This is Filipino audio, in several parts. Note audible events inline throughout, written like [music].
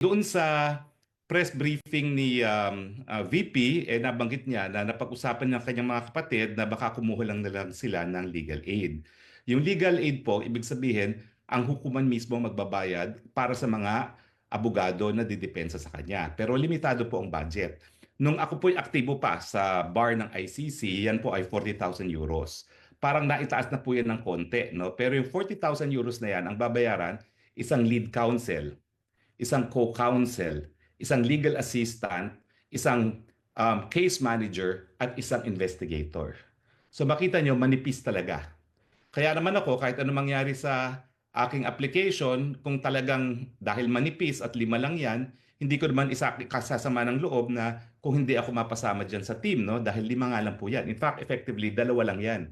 doon sa press briefing ni um, uh, VP, eh, nabanggit niya na napag-usapan ng kanyang mga kapatid na baka kumuha lang na lang sila ng legal aid. Yung legal aid po, ibig sabihin, ang hukuman mismo magbabayad para sa mga abogado na didepensa sa kanya. Pero limitado po ang budget. Nung ako po'y aktibo pa sa bar ng ICC, yan po ay 40,000 euros. Parang naitaas na po yan ng konti. No? Pero yung 40,000 euros na yan, ang babayaran, isang lead counsel, isang co-counsel, isang legal assistant, isang um, case manager, at isang investigator. So makita nyo, manipis talaga. Kaya naman ako, kahit ano mangyari sa aking application, kung talagang dahil manipis at lima lang yan, hindi ko naman isa kasasama ng loob na kung hindi ako mapasama dyan sa team, no? dahil lima nga lang po yan. In fact, effectively, dalawa lang yan.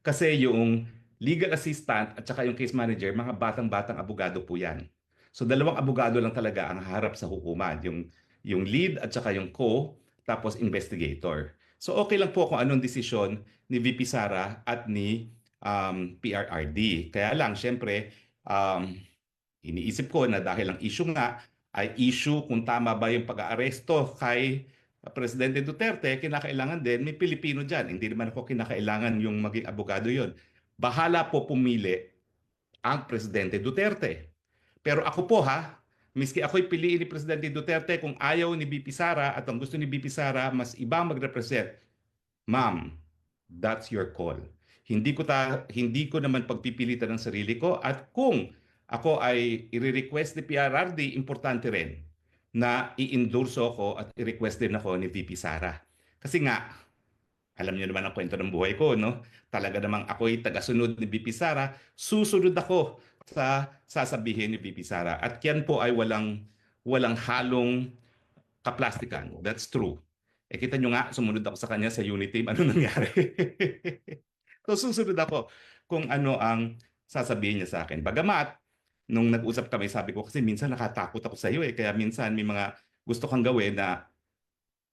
Kasi yung legal assistant at saka yung case manager, mga batang-batang abogado po yan. So dalawang abogado lang talaga ang harap sa hukuman, yung yung lead at saka yung co, tapos investigator. So okay lang po kung anong desisyon ni VP Sara at ni um, PRRD. Kaya lang, syempre, um, iniisip ko na dahil ang issue nga ay issue kung tama ba yung pag-aaresto kay Presidente Duterte, kinakailangan din may Pilipino dyan. Hindi naman ako kinakailangan yung maging abogado yon. Bahala po pumili ang Presidente Duterte. Pero ako po ha, miski ako'y piliin ni Presidente Duterte kung ayaw ni BP Sara at ang gusto ni BP Sara mas ibang mag-represent, ma'am, that's your call. Hindi ko ta hindi ko naman pagpipilitan ng sarili ko at kung ako ay i-request ni PRRD, importante rin na i-endorso ako at i-request din ako ni VP Sara. Kasi nga, alam niyo naman ang kwento ng buhay ko, no? Talaga namang ako'y tagasunod ni VP Sara, susunod ako sa sasabihin ni VP Sara. At yan po ay walang walang halong kaplastikan. That's true. Eh kita nyo nga, sumunod ako sa kanya sa Unity, ano [laughs] nangyari? so susunod ako kung ano ang sasabihin niya sa akin. Bagamat, nung nag-usap kami, sabi ko kasi minsan nakatakot ako sa iyo eh. Kaya minsan may mga gusto kang gawin na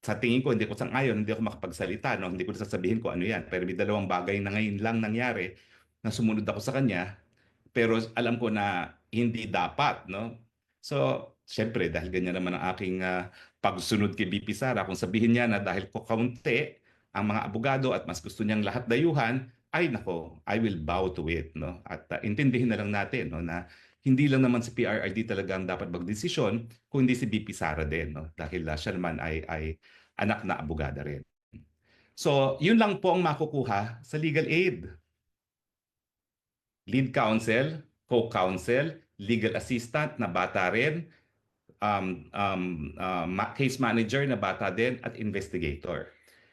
sa tingin ko hindi ko sang-ayon, hindi ako makapagsalita, no? hindi ko sasabihin ko ano yan. Pero may dalawang bagay na ngayon lang nangyari na sumunod ako sa kanya pero alam ko na hindi dapat, no? So, syempre dahil ganyan naman ang aking uh, pagsunod kay BP Sara, kung sabihin niya na dahil ko kaunti ang mga abogado at mas gusto niyang lahat dayuhan, ay nako, I will bow to it, no? At uh, intindihin na lang natin, no, na hindi lang naman si PRRD talaga ang dapat magdesisyon, kundi si BP Sara din, no? Dahil uh, siya naman ay ay anak na abogada rin. So, yun lang po ang makukuha sa legal aid lead counsel, co-counsel, legal assistant na bata rin, um, um, uh, case manager na bata din, at investigator.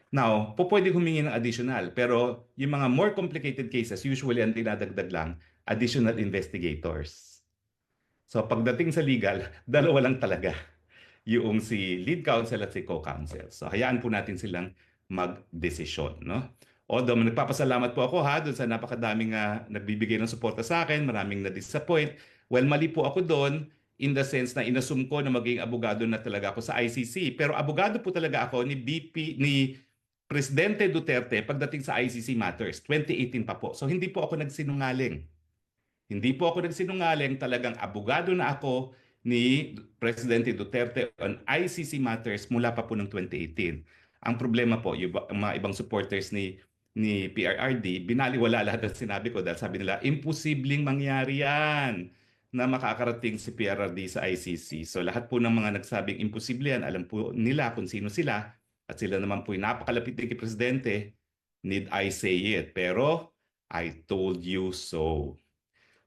Now, po pwede humingi ng additional, pero yung mga more complicated cases, usually ang dinadagdag lang, additional investigators. So pagdating sa legal, [laughs] dalawa lang talaga yung si lead counsel at si co-counsel. So hayaan po natin silang mag-desisyon. No? Although nagpapasalamat po ako ha doon sa napakadaming uh, nagbibigay ng suporta sa akin, maraming na-disappoint. Well, mali po ako doon in the sense na inassume ko na maging abogado na talaga ako sa ICC. Pero abogado po talaga ako ni BP ni Presidente Duterte pagdating sa ICC matters 2018 pa po. So hindi po ako nagsinungaling. Hindi po ako nagsinungaling, talagang abogado na ako ni Presidente Duterte on ICC matters mula pa po ng 2018. Ang problema po, yung mga ibang supporters ni ni PRRD, binaliwala lahat ng sinabi ko dahil sabi nila, imposibleng mangyari yan na makakarating si PRRD sa ICC. So lahat po ng mga nagsabing imposible yan, alam po nila kung sino sila at sila naman po napakalapit din kay Presidente, need I say it. Pero I told you so.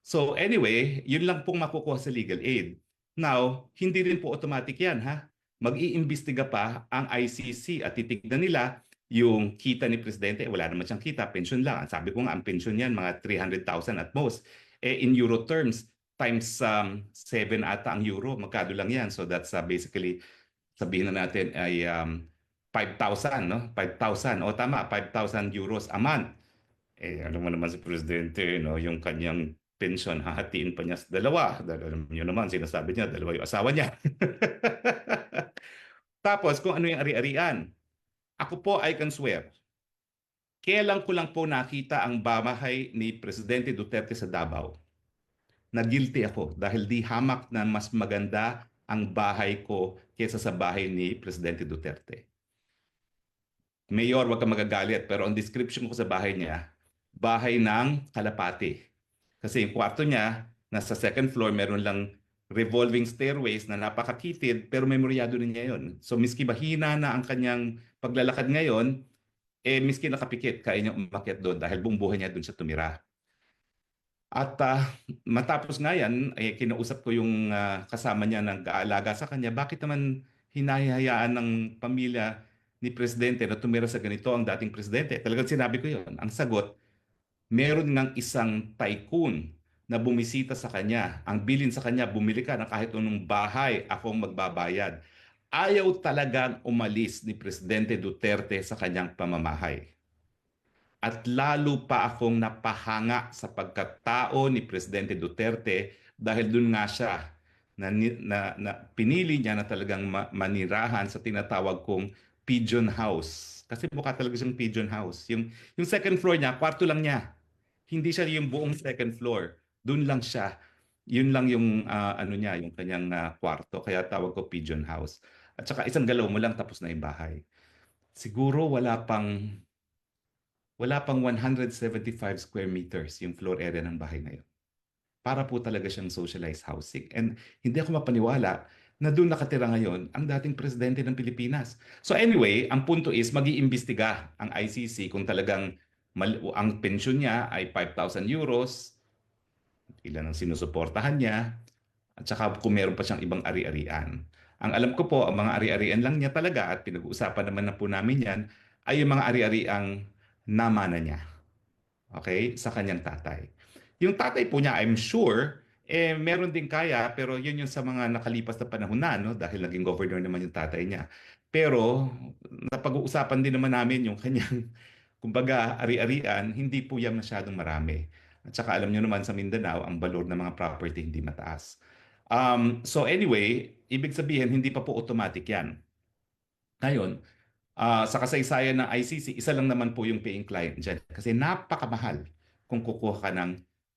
So anyway, yun lang pong makukuha sa legal aid. Now, hindi rin po automatic yan ha. Mag-iimbestiga pa ang ICC at titignan nila yung kita ni Presidente, wala naman siyang kita, pension lang. Ang sabi ko nga, ang pension niyan, mga 300,000 at most. Eh, in euro terms, times um, 7 ata ang euro, magkado lang yan. So that's uh, basically, sabihin na natin ay um, 5,000, no? 5,000. O tama, 5,000 euros a month. Eh, alam mo naman si Presidente, no? yung kanyang pension, hahatiin pa niya sa dalawa. Dahil niyo naman, sinasabi niya, dalawa yung asawa niya. [laughs] Tapos, kung ano yung ari-arian, ako po, can swear, kailan ko lang po nakita ang bamahay ni Presidente Duterte sa Davao na guilty ako dahil di hamak na mas maganda ang bahay ko kaysa sa bahay ni Presidente Duterte. Mayor, wag ka magagalit, pero ang description ko sa bahay niya, bahay ng kalapati. Kasi yung kwarto niya, nasa second floor, meron lang revolving stairways na napakakitid, pero memoryado rin niya yun. So miski mahina na ang kanyang paglalakad ngayon, eh miski nakapikit, kaya niya umakyat doon dahil buong buhay niya doon siya tumira. At ah, matapos nga yan, eh, kinausap ko yung ah, kasama niya ng kaalaga sa kanya, bakit naman hinahayaan ng pamilya ni Presidente na tumira sa ganito ang dating Presidente? Talagang sinabi ko yun. Ang sagot, meron ngang isang tycoon na bumisita sa kanya. Ang bilin sa kanya, bumili ka ng kahit anong bahay, akong magbabayad. Ayaw talagang umalis ni Presidente Duterte sa kanyang pamamahay. At lalo pa akong napahanga sa pagkatao ni Presidente Duterte dahil dun nga siya na, na, na pinili niya na talagang ma- manirahan sa tinatawag kong pigeon house. Kasi mukha talaga siyang pigeon house. Yung, yung second floor niya, kwarto lang niya. Hindi siya yung buong second floor. Doon lang siya. Yun lang yung ah, ano niya, yung kanyang ah, kwarto. Kaya tawag ko pigeon house. At saka isang galaw mo lang tapos na yung bahay. Siguro wala pang wala pang 175 square meters yung floor area ng bahay na yun. Para po talaga siyang socialized housing. And hindi ako mapaniwala na doon nakatira ngayon ang dating presidente ng Pilipinas. So anyway, ang punto is mag-iimbestiga ang ICC kung talagang mal- ang pensyon niya ay 5,000 euros, ilan ang sinusuportahan niya, at saka kung meron pa siyang ibang ari-arian. Ang alam ko po, ang mga ari-arian lang niya talaga at pinag-uusapan naman na po namin yan, ay yung mga ari-ariang namana niya. Okay? Sa kanyang tatay. Yung tatay po niya, I'm sure, eh meron din kaya, pero yun yung sa mga nakalipas na panahon na, no? dahil naging governor naman yung tatay niya. Pero napag-uusapan din naman namin yung kanyang, [laughs] kumbaga, ari-arian, hindi po yan masyadong marami. At saka alam nyo naman sa Mindanao, ang balor ng mga property hindi mataas. Um, so anyway, ibig sabihin, hindi pa po automatic yan. Ngayon, ah, sa kasaysayan ng ICC, isa lang naman po yung paying client dyan. Kasi napakamahal kung kukuha ka ng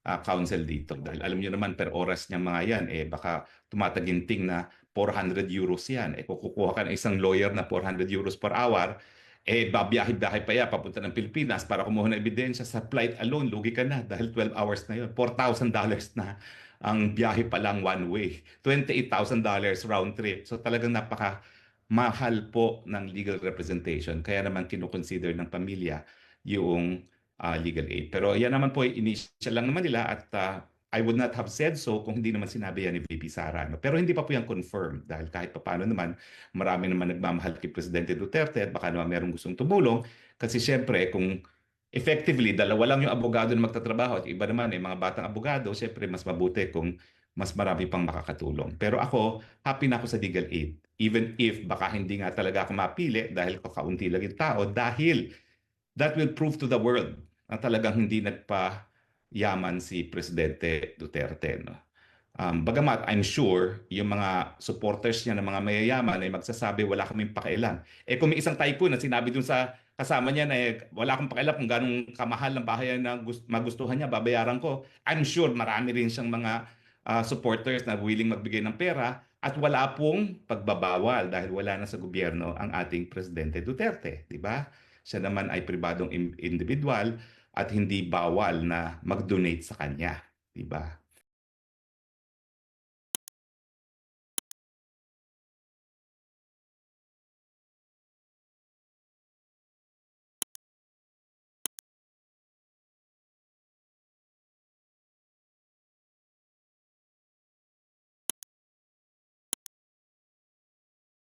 ah, counsel dito. Dahil alam nyo naman, per oras niya mga yan, eh baka tumataginting na 400 euros yan. Eh kung kukuha ka ng isang lawyer na 400 euros per hour, eh babiyahe-biyahe pa yan papunta ng Pilipinas para kumuha ng ebidensya sa flight alone, lugi ka na dahil 12 hours na yun. $4,000 na ang biyahe pa lang one way. $28,000 round trip. So talagang napaka mahal po ng legal representation. Kaya naman kinukonsider ng pamilya yung ah, legal aid. Pero yan naman po, initial lang naman nila at ah, I would not have said so kung hindi naman sinabi yan ni VP Sara. No? Pero hindi pa po yan confirmed dahil kahit pa paano naman, marami naman nagmamahal kay Presidente Duterte at baka naman merong gustong tumulong. Kasi syempre, kung effectively, dalawa lang yung abogado na magtatrabaho at iba naman, eh, mga batang abogado, syempre mas mabuti kung mas marami pang makakatulong. Pero ako, happy na ako sa legal aid. Even if baka hindi nga talaga ako mapili dahil kakaunti lang yung tao, dahil that will prove to the world na talagang hindi nagpa-yaman si Presidente Duterte. No? Um, bagamat I'm sure yung mga supporters niya ng mga mayayaman ay magsasabi wala kaming pakialam. Eh kung may isang tycoon na sinabi dun sa kasama niya na eh, wala akong pakialam kung ganong kamahal ng bahay na gust- magustuhan niya, babayaran ko. I'm sure marami rin siyang mga ah, supporters na willing magbigay ng pera at wala pong pagbabawal dahil wala na sa gobyerno ang ating Presidente Duterte, di ba? Siya naman ay pribadong individual at hindi bawal na mag-donate sa kanya, di ba?